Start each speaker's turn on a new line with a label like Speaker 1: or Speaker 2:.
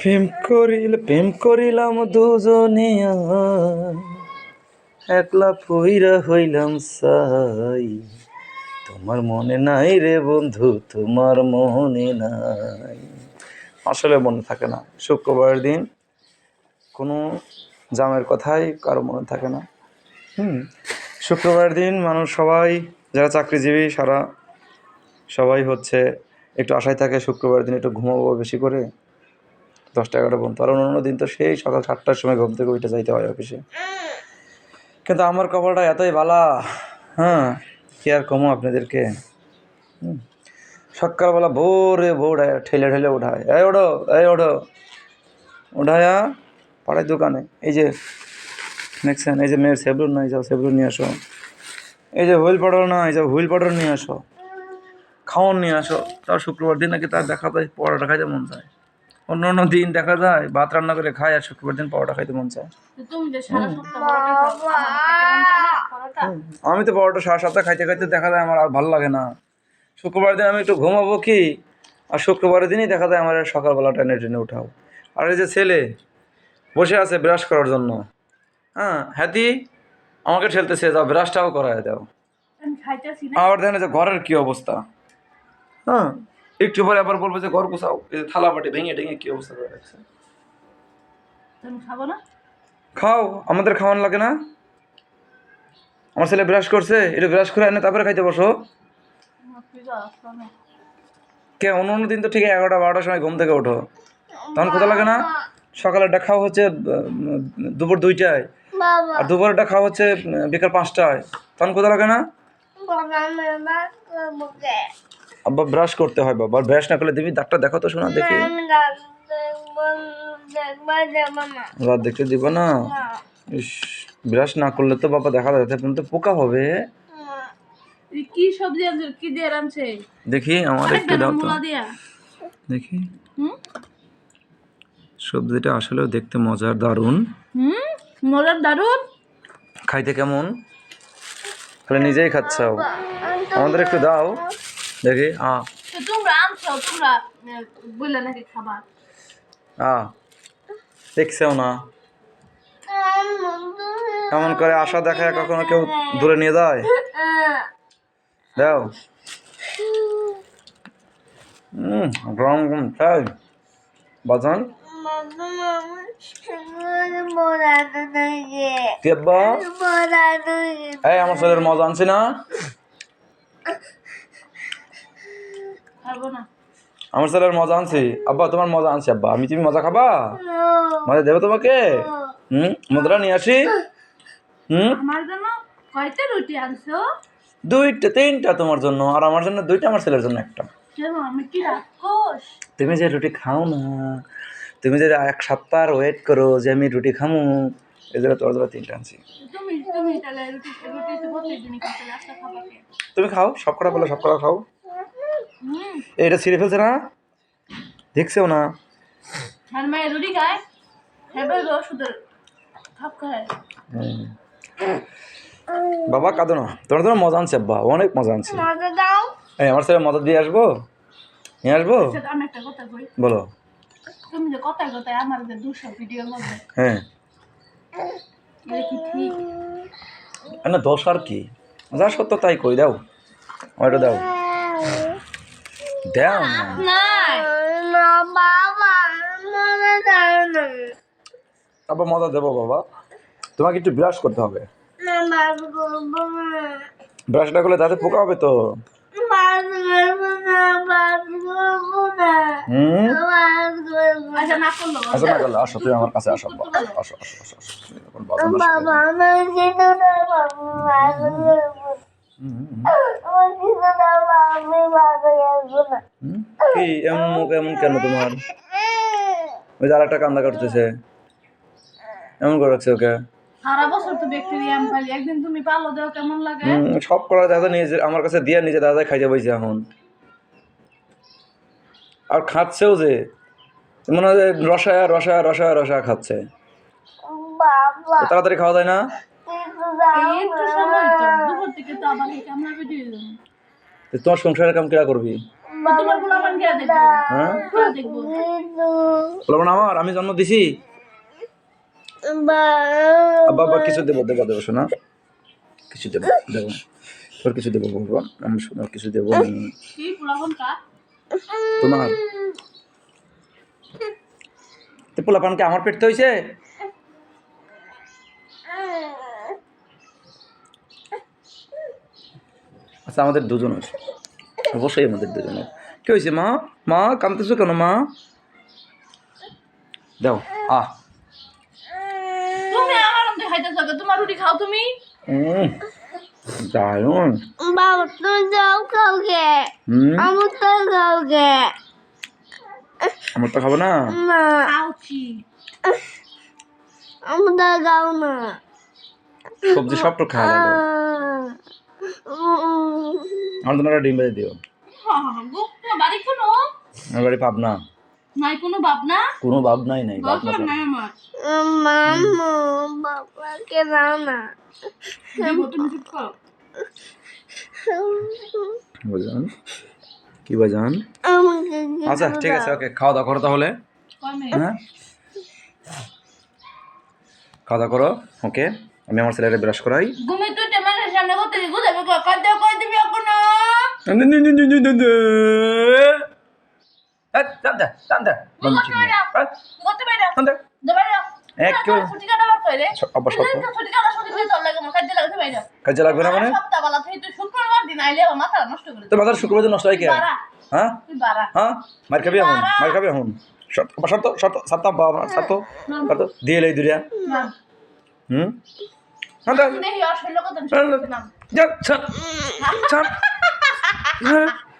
Speaker 1: প্রেম করিল, প্রেম করিলাম দুজনিয়া একলা পইরা হইলাম সাই। তোমার মনে নাই রে বন্ধু, তোমার মনে নাই। আসলে মনে থাকে না। শুক্রবার দিন কোনো জামের কথাই কারও মনে থাকে না। হুম, শুক্রবার দিন মানুষ সবাই, যারা চাকরিজীবী, সারা সবাই হচ্ছে একটু আশায় থাকে শুক্রবার দিন একটু ঘুমাবো বেশি করে। দশটা এগারোটা পর্যন্ত। আর অন্য দিন তো সেই সকাল সাতটার সময় ঘুম থেকে উঠে যাইতে হয় অফিসে কিন্তু আমার কপালটা এতই বালা হ্যাঁ কি আর কমো আপনাদেরকে। সকালবেলা ভোরে ভোর ঠেলে ঠেলে উঠায়। এই ওঠো এই ওঠো। উঠায়া পাড়ায় দোকানে। এই যে, দেখছেন, এই যে মেয়ের সেবলুন নাই যাও সেবলুন নিয়ে আসো। এই যে হুইল পাউডার না এই যে হুইল পাউডার নিয়ে আসো। খাওয়ান নিয়ে আসো। তার শুক্রবার দিন নাকি তার দেখা যায় পরোটা খাইতে মন চায়। অন্য অন্য দিন দেখা যায় ভাত রান্না করে খায় আর শুক্রবার দিন পরোটা খাইতে মন চায়
Speaker 2: সারা সপ্তাহ?
Speaker 1: আমি তো পরোটা সাড়ে সাতটা খাইতে খাইতে দেখা যায় আমার আর ভালো লাগে না শুক্রবার দিন আমি একটু ঘুমাবো কি আর শুক্রবারের দিনই দেখা যায় আমার সকালবেলা টেনে টেনে উঠাও আর এই যে ছেলে বসে আছে ব্রাশ করার জন্য হ্যাঁ হ্যাতি আমাকে ঠেলতে ঠেলতেছে যাও ব্রাশটাও করায় দাও
Speaker 2: আমি খাইতেছি না
Speaker 1: আবার দেখেন যে ঘরের কি অবস্থা হ্যাঁ একটু পরে আবার বলব যে ঘর গুছাও। এই যে থালা বাটি ভেঙে টেঙে কি অবস্থা করে রাখছে
Speaker 2: তুমি খাব না?
Speaker 1: খাও আমাদের খাওয়ান লাগে না। আমার ছেলে ব্রাশ করছে এটা ব্রাশ করে এনে তারপরে খাইতে বসো। কে অন্য অন্য দিন তো ঠিক এগারোটা বারোটার সময় ঘুম থেকে ওঠো। তখন কোথা লাগে না? সকালেরটা খাওয়া হচ্ছে দুপুর দুইটায়। আর দুপুরেরটা খাওয়া হচ্ছে বিকাল পাঁচটায়। তখন কোথা লাগে না? আব্বা ব্রাশ করতে হয় বাবা। ব্রাশ না করলে দিবি ডাক্তার দেখো তো শোনা দেখি। রাত দেখতে দিব না? ইস ব্রাশ না করলে তো বাবা দেখা যাচ্ছে এখন তো পোকা হবে।
Speaker 2: কি সবজি আনছে কি দিয়ে রানছে
Speaker 1: দেখি আমার একটু দাও তো। দেখি। সবজিটা আসলেও দেখতে মজার দারুণ।
Speaker 2: হুম? মজার দারুণ
Speaker 1: খাইতে কেমন? খালি নিজেই খাচ্ছাও। আমাদের একটু দাও। দেখি আ।
Speaker 2: তো তোমরা আনছো তোমরা বললে নাকি খাবার
Speaker 1: আ। দেখছেও না। এমন করে আশা দেখায় কখনো কেউ দূরে নিয়ে যায়? দাও। হুম গরম গরম চাই বাজান? আমার ছেলের মজা আনছি না? আমার ছেলের মজা আনছি। আব্বা তোমার মজা আনছি আব্বা। আমি তুমি মজা খাবা? মজা দেবো তোমাকে? হুম? মজাটা নিয়ে আসি? হুম?
Speaker 2: আমার জন্য কয়টা রুটি আনছো?
Speaker 1: দুইটা তিনটা তোমার জন্য। আর আমার জন্য দুইটা আমার ছেলের জন্য একটা। তুমি যে রুটি খাও না তুমি যে এক সপ্তাহ ওয়েট করো যে আমি রুটি খামু এই জন্য তোর জন্য তিনটা আনছি।
Speaker 2: তুমি
Speaker 1: খাও সব কটা বলো সব কটা খাও। এটা ছিঁড়ে ফেলছে না? দেখছেও না।
Speaker 2: খায়।
Speaker 1: হুম। বাবা কাঁদো না। তোমার জন্য মজা আনছি আব্বা। অনেক মজা আনছি। এই আমার ছেলে মজা দিয়ে আসব? নিয়ে আসব? বলো।
Speaker 2: তুমি যে কথায় কথায় আমার যে দুশো ভিডিওর মধ্যে
Speaker 1: হ্যাঁ। না দশ আর কি। যা সত্য তাই কই দাও। ওইটা দাও। দাও আবার মজা দেবো বাবা। তোমাকে একটু ব্রাশ করতে হবে। ব্রাশ না করলে তাতে পোকা হবে তো।
Speaker 2: আচ্ছা না করল।
Speaker 1: আসো না তুমি আমার কাছে আসো আসো আসো আসো আসো তুমি এখন বাজার মাসে হুম, হুম, হুম। কি এমন মুখ এমন কেন তোমার? ওই যে আরেকটা কান্দা কাটতেছে। এমন করে রাখছে ওকে।
Speaker 2: সারা বছর তো ব্যাকটেরিয়া আমি একদিন তুমি পালো দেও কেমন লাগে।
Speaker 1: সব করা দাদা নিজে আমার কাছে দিয়ে নিজে দাদা খাইতে বইছে এখন। আর খাচ্ছেও যে। মনে হয় যে রসায়া রসায়া রসায়া রসায়া খাচ্ছে। তাড়াতাড়ি খাওয়া যায় না?
Speaker 2: একটু সময় তো দুপুর থেকে তো আবার এই ভিডিও
Speaker 1: তো তোমার সংসারের কাম কেরা করবি? হ্যাঁ?
Speaker 2: কে
Speaker 1: আমার আমি জন্ম দিছি? আব্বা কিছু দেবো দেবো দেবো শোনা। কিছু দেবো দেবো। তোর কিছু দেবো বলব। আমি শোনা কিছু দেবো তোমার? তো পোলাপানকে আমার পেটতে হয়েছে আচ্ছা আমাদের দুজন আছে। অবশ্যই আমাদের দুজনের কি হয়েছে মা? মা কামতেছো কেন মা? দাও আহ।
Speaker 2: তুমি আমার তোমার রুটি খাও তুমি?
Speaker 3: বাবা যাও কাউকে।
Speaker 1: হুম?
Speaker 3: আমার তো কাউকে।
Speaker 1: আমার তো খাব না?
Speaker 3: না আমার তো গাও না।
Speaker 1: সবজি সব তো খাওয়া আমার তোমার ডিম বেজে দিও। আমার বাড়ি পাবনা।
Speaker 2: নাই কোনো বাপ না
Speaker 1: কোনো ভাব নাই নাই ভাব না
Speaker 2: নাই আমার।
Speaker 3: মামু বাবাকে দাও না।
Speaker 1: বুঝলাম কি বাজান আচ্ছা ঠিক আছে ওকে খাওয়া দাওয়া করো তাহলে। হ্যাঁ? খাওয়া দাওয়া করো ওকে। আমি আমার ছেলেটা ব্রাশ করাই।
Speaker 2: ঘুমে তুই টেমানের সামনে করতে কাজে
Speaker 1: লাগবে না মানে তো বাজার শুক্রবার নষ্ট হয় কে? হ্যাঁ? হ্যাঁ? মার খাবি এখন? মার খাবি এখন? শর্ত শর্ত সাতটা বাবা সাত শর্ত দিয়ে লই দুরিয়া। হুম? হ্যাঁ 嗯